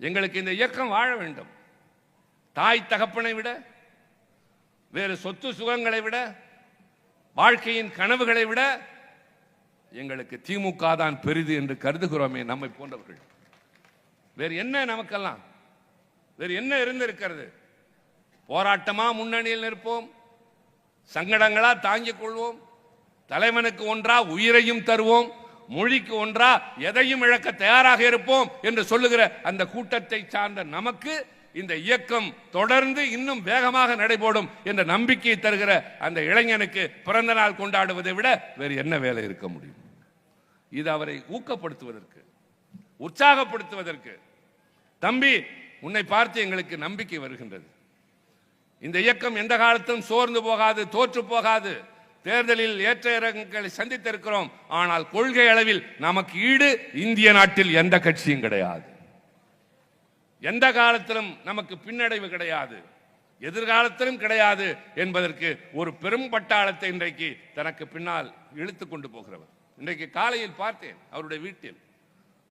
எங்களுக்கு இந்த இயக்கம் வாழ வேண்டும். தாய் தகப்பனை விட வேறு சொத்து சுகங்களை விட வாழ்க்கையின் கனவுகளை விட எங்களுக்கு திமுக தான் பெரிது என்று கருதுகிறோமே நம்மை போன்றவர்கள். வேறு என்ன நமக்கெல்லாம்? வேறு என்ன இருந்திருக்கிறது? போராட்டமா முன்னணியில் நிற்போம் சங்கடங்களா தாங்கிக் கொள்வோம் தலைவனுக்கு ஒன்றா உயிரையும் தருவோம் மொழிக்கு ஒன்றா எதையும் இழக்க தயாராக இருப்போம் என்று சொல்லுகிற அந்த கூட்டத்தை சார்ந்த நமக்கு இந்த இயக்கம் தொடர்ந்து இன்னும் வேகமாக நடைபோடும் என்ற நம்பிக்கையை தருகிற அந்த இளைஞனுக்கு பிறந்த நாள் கொண்டாடுவதை விட வேறு என்ன வேலை இருக்க முடியும்? இது அவரை ஊக்கப்படுத்துவதற்கு உற்சாகப்படுத்துவதற்கு. தம்பி உன்னை பார்த்து எங்களுக்கு நம்பிக்கை வருகின்றது. இந்த இயக்கம் எந்த காலத்திலும் சோர்ந்து போகாது தோற்று போகாது. தேர்தலில் ஏற்ற இறக்கங்களை சந்தித்திருக்கிறோம். ஆனால் கொள்கை அளவில் நமக்கு ஈடு இந்திய நாட்டில் எந்த கட்சியும் கிடையாது. எந்த காலத்திலும் நமக்கு பின்னடைவு கிடையாது. எதிர்காலத்திலும் கிடையாது என்பதற்கு ஒரு பெரும் பட்டாளத்தை இன்றைக்கு தனக்கு பின்னால் இழுத்து கொண்டு போகிறவர். இன்றைக்கு காலையில் பார்த்தேன் அவருடைய வீட்டில்.